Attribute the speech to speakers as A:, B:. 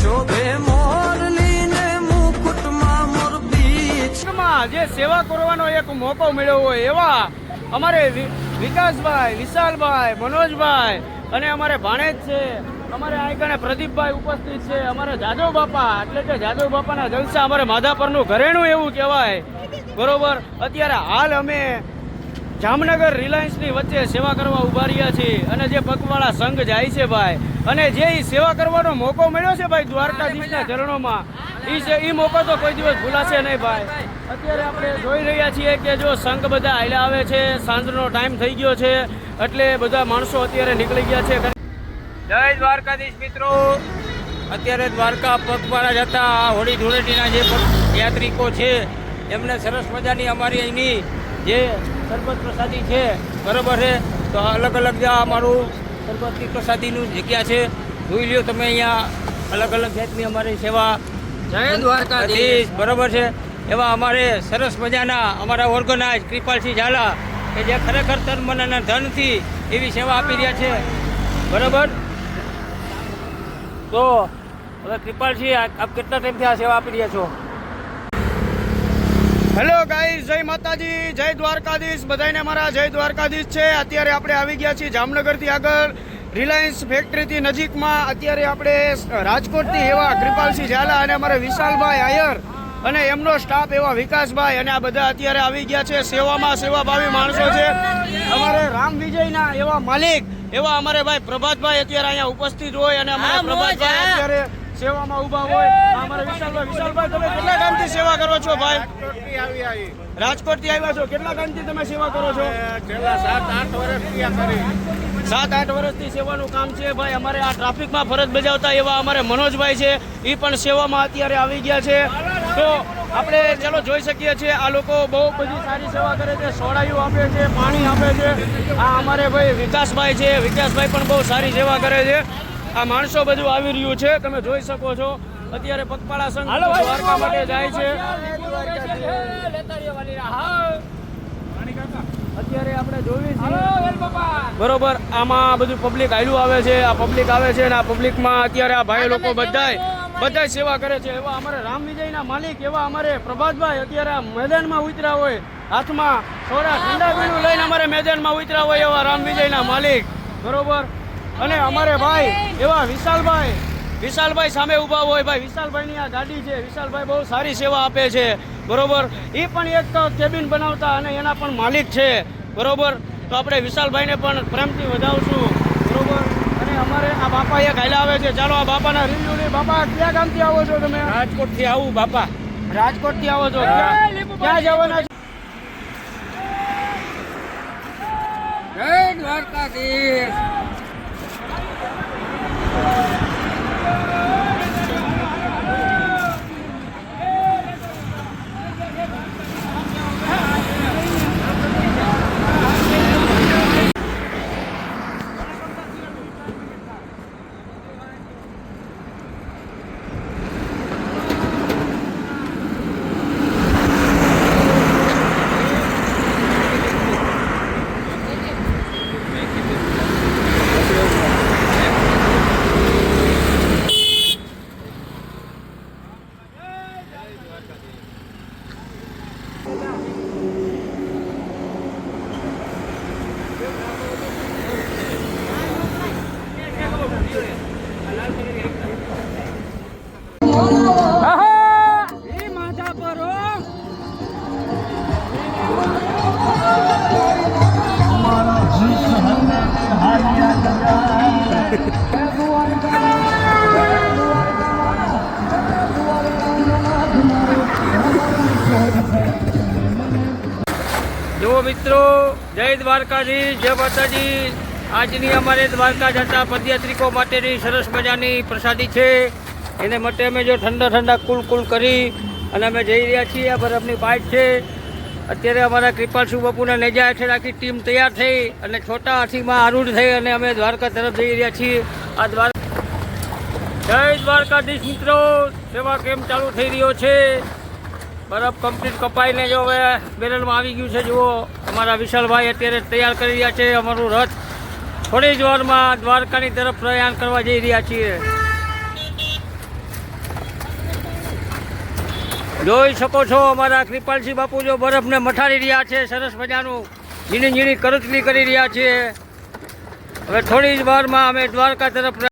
A: શોભે મોરલી ને મુકુટમાં મોરબી
B: જે સેવા કરવાનો એક મોકો મળ્યો હોય એવા અમારે વિકાસભાઈ, વિશાલભાઈ, મનોજભાઈ અને અમારે ભાણેજ છે. અમારે આઈકણે પ્રદીપભાઈ ઉપસ્થિત છે. અમારે જાદવ બાપા, એટલે કે જાદવ બાપાના જલસા અમારે માધાપરનું ઘરેણું એવું કહેવાય. બરોબર? અત્યારે હાલ અમે જામનગર રિલાયન્સની વચ્ચે સેવા કરવા ઊભા રહ્યા છીએ અને જે પગવાળા સંઘ જાય છે ભાઈ અને જે ઈ સેવા કરવાનો મોકો મળ્યો છે ભાઈ દ્વારકાધીશના ચરણોમાં એ છે એ મોકો તો કોઈ દિવસ ભૂલાશે નહીં ભાઈ. અત્યારે આપણે જોઈ રહ્યા છીએ કે જો સંઘ બધા હાલ્યા આવે છે સાંજનો ટાઈમ થઈ ગયો છે એટલે બધા માણસો અત્યારે નીકળી ગયા છે. જય દ્વારકાધીશ મિત્રો. અત્યારે દ્વારકા પગવાળા જતા આ હોળી ધૂળેટીના જે યાત્રિકો છે એમને સરસ મજાની અમારી અહીંની જે સરબત પ્રસાદી છે બરાબર છે? તો અલગ અલગ જે અમારું સરબતની પ્રસાદીનું જગ્યા છે જોઈ લ્યો તમે અહીંયા અલગ અલગ જાતની અમારી સેવા
C: જય દ્વારકાધીશ.
B: બરાબર છે? એવા અમારે સરસ મજાના અમારા ઓર્ગનાઇઝ કૃપાલસિંહ ઝાલા કે જે ખરેખર તન મન અને ધનથી એવી સેવા આપી રહ્યા છે બરાબર? તો હવે કૃપાલસિંહ આપ કેટલા ટાઈમથી આ સેવા આપી રહ્યા છો? હેલો ગાઈઝ જય માતાજી જય દ્વારકાધીશ. બધાને મારા જય દ્વારકાધીશ છે. અત્યારે આપણે આવી ગયા છીએ જામનગરથી આગળ. રિલાયન્સ ફેક્ટરીથી નજીકમાં અત્યારે આપણે રાજકોટથી એવા કૃપાલસિંહ ઝાલા અને અમારા વિશાલભાઈ આયર અને એમનો સ્ટાફ એવા વિકાસભાઈ અને આ બધા અત્યારે આવી ગયા છે. સેવામાં સેવાભાવી માણસો છે. અમારે રામ વિજયના એવા માલિક એવા અમારે ભાઈ પ્રભાતભાઈ અત્યારે અહીંયા ઉપસ્થિત હોય અને અમારા પ્રભાતભાઈ અત્યારે સેવામાં ઊભા હોય. વિશાલભાઈ વિશાલભાઈ તમે કેટલા કામથી સેવા કરો છો ભાઈ? રાજકોટથી આવ્યા છો. કેટલા ટાઈમથી તમે સેવા કરો છો? સાત આઠ વર્ષથી સેવાનું કામ છે ભાઈ. અમારે આ ટ્રાફિકમાં ફરજ બજાવતા એવા અમારે મનોજભાઈ છે. એ પણ સેવામાં અત્યારે આવી ગયા છે. તો આપણે ચલો જોઈ શકીએ છીએ આ લોકો બહુ બધી સારી સેવા કરે છે. સોડાયું આપે છે પાણી આપે છે. આ અમારે ભાઈ વિકાસભાઈ છે. વિકાસભાઈ પણ બહુ સારી સેવા કરે છે. આ માણસો બધું આવી રહ્યું છે. તમે જોઈ શકો છો. અત્યારે પગપાળા સંઘ દ્વારકા માટે જાય છે. અત્યારે આપણે છીએ. બરોબર આમાં બધું પબ્લિક આયલું આવે છે આ પબ્લિક આવે છે અને આ પબ્લિકમાં અત્યારે આ ભાઈ લોકો બધાય બધાય સેવા કરે છે. એવા અમારે રામ વિજયના માલિક એવા અમારે પ્રભાતભાઈ અત્યારે આ મેદાનમાં ઉતર્યા હોય. હાથમાં થોડા ઠંડા પીણું લઈને અમારે મેદાનમાં ઉતર્યા હોય એવા રામ વિજયના માલિક. બરોબર? અને અમારે ભાઈ એવા વિશાલભાઈ વિશાલભાઈ સામે ઊભા હોય ભાઈ વિશાલભાઈની આ ગાડી છે વિશાલભાઈ બહુ સારી સેવા આપે છે બરોબર? એ પણ એક કેબિન બનાવતા અને એના પણ માલિક છે બરોબર? તો આપણે વિશાલભાઈને પણ પ્રેમથી વધાવશું બરોબર? અને અમારે આ બાપા એક હાલ્યા આવે છે. ચાલો આ બાપાના રિવ્યુ લઈ બાપા ક્યાં ગામથી આવો છો તમે? રાજકોટથી આવું બાપા. રાજકોટથી આવો છો? ક્યાં જવાના છો?
C: જય દ્વારકાધીશ.
B: જુઓ મિત્રો, જય દ્વારકાધીશ, જય માતાજી. આજની અમારે દ્વારકા જતા પદયાત્રિકો માટેની સરસ મજાની પ્રસાદી છે. એને માટે અમે જો ઠંડા ઠંડા કુલ કુલ કરી અને અમે જઈ રહ્યા છીએ. આ બરફની પાઇપ છે. અત્યારે અમારા કૃપાલસુ બાપુના નેજા હેઠળ આખી ટીમ તૈયાર થઈ અને છોટા હાથીમાં આરૂઢ થઈ અને અમે દ્વારકા તરફ જઈ રહ્યા છીએ. આ દ્વારકા જય દ્વારકાધીશ મિત્રો. સેવા કેમ્પ ચાલુ થઈ રહ્યો છે? બરફ કમ્પ્લીટ કપાઈને જો હવે બેરલમાં આવી ગયું છે. જુઓ, અમારા વિશાલભાઈ અત્યારે તૈયાર કરી રહ્યા છે અમારું રથ. થોડી જ વારમાં દ્વારકાની તરફ પ્રયાણ કરવા જઈ રહ્યા છીએ.
D: જોઈ શકો છો અમારા કૃપાલસિંહ બાપુ જો બરફને મઠાડી રહ્યા છે, સરસ મજાનું ઝીણી ઝીણી કરતલી કરી રહ્યા છીએ. હવે થોડી જ વારમાં અમે દ્વારકા તરફ